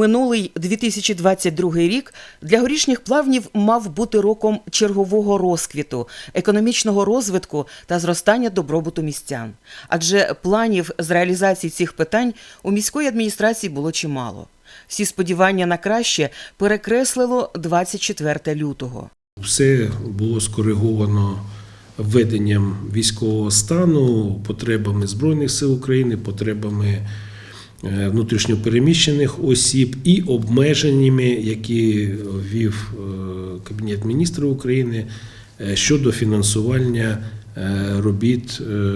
Минулий 2022 рік для горішніх плавнів мав бути роком чергового розквіту, економічного розвитку та зростання добробуту містян. Адже планів з реалізації цих питань у міської адміністрації було чимало. Всі сподівання на краще перекреслило 24 лютого. Все було скориговано введенням військового стану, потребами Збройних сил України, потребами внутрішньопереміщених осіб і обмеженнями, які ввів е, Кабінет міністрів України е, щодо фінансування е, робіт е,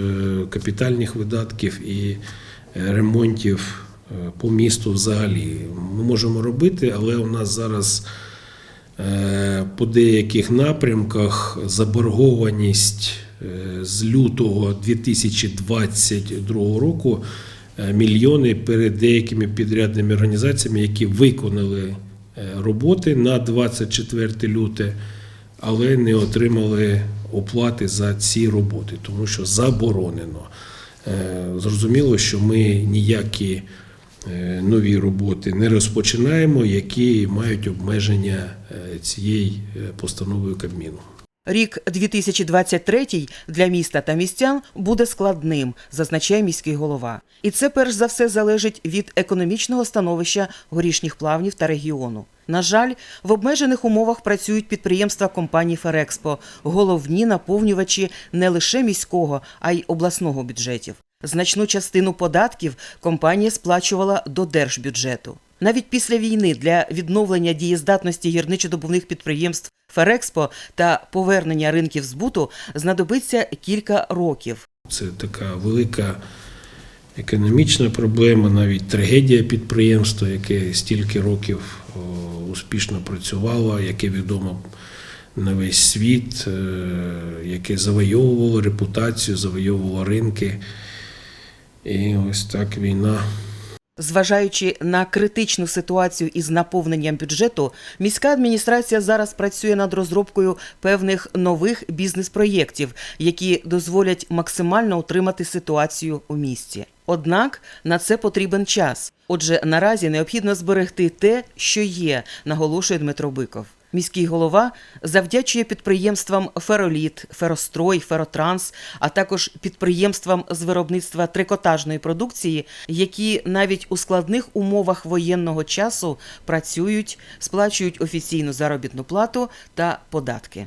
капітальних видатків і е, ремонтів е, по місту взагалі. Ми можемо робити, але у нас зараз Е, по деяких напрямках заборгованість е, з лютого 2022 року е, мільйони перед деякими підрядними організаціями, які виконали е, роботи на 24 люте, але не отримали оплати за ці роботи, тому що заборонено. Е, Зрозуміло, що ми ніякі е, нові роботи не розпочинаємо, які мають обмеження е, цієї е, постановою Кабміну. Рік 2023 для міста та містян буде складним, зазначає міський голова. І це перш за все залежить від економічного становища горішніх плавнів та регіону. На жаль, в обмежених умовах працюють підприємства компанії Ферекспо, головні наповнювачі не лише міського, а й обласного бюджетів. Значну частину податків компанія сплачувала до держбюджету. Навіть після війни для відновлення дієздатності гірничодобувних підприємств Ферекспо та повернення ринків збуту знадобиться кілька років. Це така велика економічна проблема, навіть трагедія підприємства, яке стільки років успішно працювало, яке відомо на весь світ, е, яке завойовувало репутацію, завойовувало ринки. І ось так війна Зважаючи на критичну ситуацію із наповненням бюджету, міська адміністрація зараз працює над розробкою певних нових бізнес-проєктів, які дозволять максимально утримати ситуацію у місті. Однак на це потрібен час. Отже, наразі необхідно зберегти те, що є, наголошує Дмитро Биков. Міський голова завдячує підприємствам Фероліт, Ферострой, Феротранс, а також підприємствам з виробництва трикотажної продукції, які навіть у складних умовах воєнного часу працюють, сплачують офіційну заробітну плату та податки.